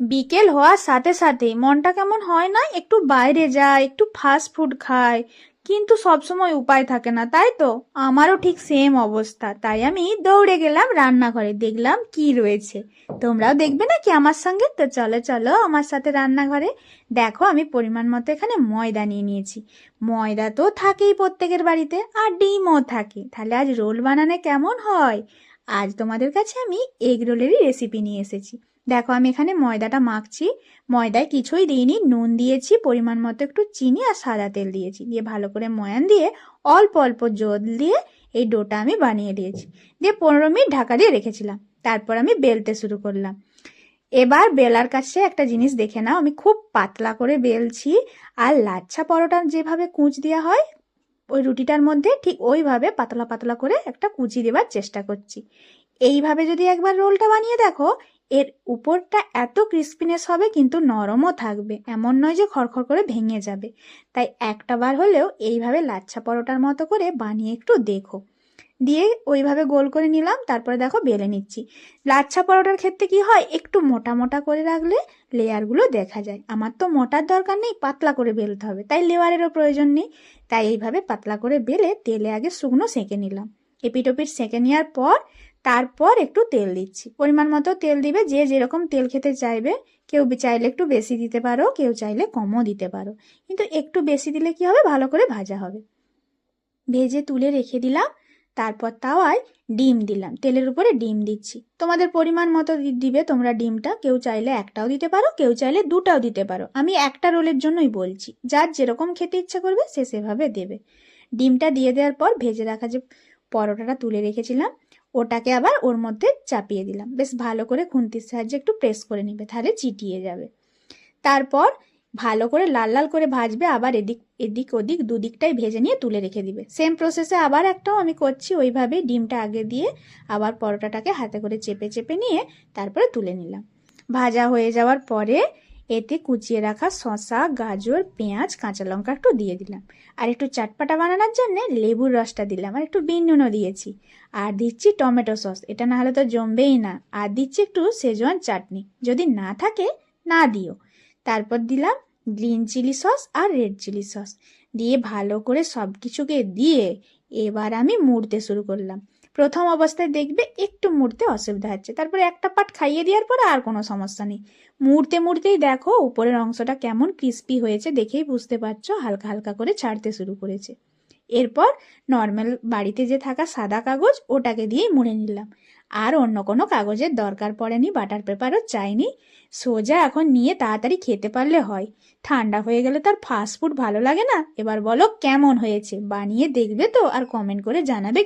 বিকেল হওয়ার সাথে সাথে মনটা কেমন হয় না? একটু বাইরে যায়, একটু ফাস্ট ফুড খায়। কিন্তু সবসময় উপায় থাকে না, তাই তো? আমারও ঠিক সেম অবস্থা। তাই আমি দৌড়ে গেলাম রান্নাঘরে, দেখলাম কি রয়েছে। তোমরাও দেখবে নাকি আমার সঙ্গে? তো চলো চলো আমার সাথে রান্নাঘরে। দেখো, আমি পরিমাণ মতো এখানে ময়দা নিয়ে নিয়েছি। ময়দা তো থাকেই প্রত্যেকের বাড়িতে, আর ডিমও থাকে। তাহলে আজ রোল বানানো কেমন হয়? আজ তোমাদের কাছে আমি এগ রোলেরই রেসিপি নিয়ে এসেছি। দেখো, আমি এখানে ময়দাটা মাখছি। ময়দায় কিছুই দিইনি। নুন দিয়েছি, পরিমাণ মতো একটু চিনি আর সাদা তেল দিয়েছি। দিয়ে ভালো করে ময়ান দিয়ে অল্প অল্প জল দিয়ে এই ডোটা আমি বানিয়ে দিয়েছি। দিয়ে পনেরো মিনিট ঢাকা দিয়ে রেখেছিলাম। তারপর আমি বেলতে শুরু করলাম। এবার বেলার কাছে একটা জিনিস দেখে নাও। আমি খুব পাতলা করে বেলছি আর লাচ্ছা পরোটা যেভাবে কুঁচ দেওয়া হয়, ওই রুটিটার মধ্যে ঠিক ওইভাবে পাতলা পাতলা করে একটা কুচি দেবার চেষ্টা করছি। এইভাবে যদি একবার রোলটা বানিয়ে দেখো এর উপরটা এত ক্রিস্পিনেস হবে কিন্তু নরমও থাকবে। এমন নয় যে খড়খড় করে ভেঙে যাবে। তাই একটা বার হলেও এইভাবে লাচ্ছা পরোটার মতো করে বানিয়ে একটু দেখো। দিয়ে ওইভাবে গোল করে নিলাম, তারপরে দেখো বেলে নিচ্ছি। লাচ্ছা পরোটার ক্ষেত্রে কি হয়, একটু মোটা মোটা করে রাখলে লেয়ারগুলো দেখা যায়। আমার তো মোটার দরকার নেই, পাতলা করে বেলতে হবে, তাই লেয়ারেরও প্রয়োজন নেই। তাই এইভাবে পাতলা করে বেলে তেলে আগে শুকনো সেঁকে নিলাম। এপিটোপিট সেঁকে নেওয়ার পর তারপর একটু তেল দিচ্ছি। পরিমাণ মতো তেল দিবে, যে যেরকম তেল খেতে চাইবে, কেউ চাইলে একটু বেশি দিতে পারো, কেউ চাইলে কমও দিতে পারো। কিন্তু একটু বেশি দিলে কি হবে? ভালো করে ভাজা হবে। ভেজে তুলে রেখে দিলাম, তারপর তাওয়ায় ডিম দিলাম। তেলের উপরে ডিম দিচ্ছি। তোমাদের পরিমাণ মতো দিবে তোমরা ডিমটা। কেউ চাইলে একটাও দিতে পারো, কেউ চাইলে দুটাও দিতে পারো। আমি একটা রোলের জন্যই বলছি, যার যেরকম খেতে ইচ্ছা করবে, সে সেভাবে দেবে। ডিমটা দিয়ে দেওয়ার পর ভেজে রাখা যে পরোটাটা তুলে রেখেছিলাম ওটাকে আবার ওর মধ্যে চাপিয়ে দিলাম। বেশ ভালো করে খুন্তির সাহায্যে একটু প্রেস করে নিবে, তাহলে চিটিয়ে যাবে। তারপর ভালো করে লাল লাল করে ভাজবে, আবার এদিক এদিক ওদিক দুদিকটাই ভেজে নিয়ে তুলে রেখে দিবে। সেম প্রসেসে আবার একটাও আমি করছি ওইভাবে ডিমটা আগে দিয়ে আবার পরোটাটাকে হাতে করে চেপে চেপে নিয়ে তারপরে তুলে নিলাম। ভাজা হয়ে যাওয়ার পরে এতে কুচিয়ে রাখা শশা গাজর, পেঁয়াজ, কাঁচা লঙ্কা একটু দিয়ে দিলাম। আর একটু চাটপাটা বানানোর জন্য লেবুর রসটা দিলাম। আর একটু বিন নুনও দিয়েছি। আর দিচ্ছি টমেটো সস। এটা না হলে তো জমবেই না। আর দিচ্ছি একটু সেজওয়ান চাটনি। যদি না থাকে, না দিও। তারপর দিলাম গ্রিন চিলি সস আর রেড চিলি সস। দিয়ে ভালো করে সব কিছুকে দিয়ে এবার আমি মুড়তে শুরু করলাম। প্রথম অবস্থায় দেখবে একটু মুড়তে অসুবিধা হচ্ছে। তারপরে একটা পাট খাইয়ে দেওয়ার পরে আর কোনো সমস্যা নেই। মুড়তে মুড়তেই দেখো উপরের অংশটা কেমন ক্রিস্পি হয়েছে দেখেই বুঝতে পারছ হালকা হালকা করে ছাড়তে শুরু করেছে। এরপর নর্মাল বাড়িতে যে থাকা সাদা কাগজ ওটাকে দিয়েই মুড়ে নিলাম। আর অন্য কোনো কাগজের দরকার পড়েনি বাটার পেপারও চাইনি। সোজা এখন নিয়ে তাড়াতাড়ি খেতে পারলে হয়। ঠান্ডা হয়ে গেলে তার ফাস্ট ফুড ভালো লাগে না। এবার বলো কেমন হয়েছে? বানিয়ে দেখবে তো আর কমেন্ট করে জানাবে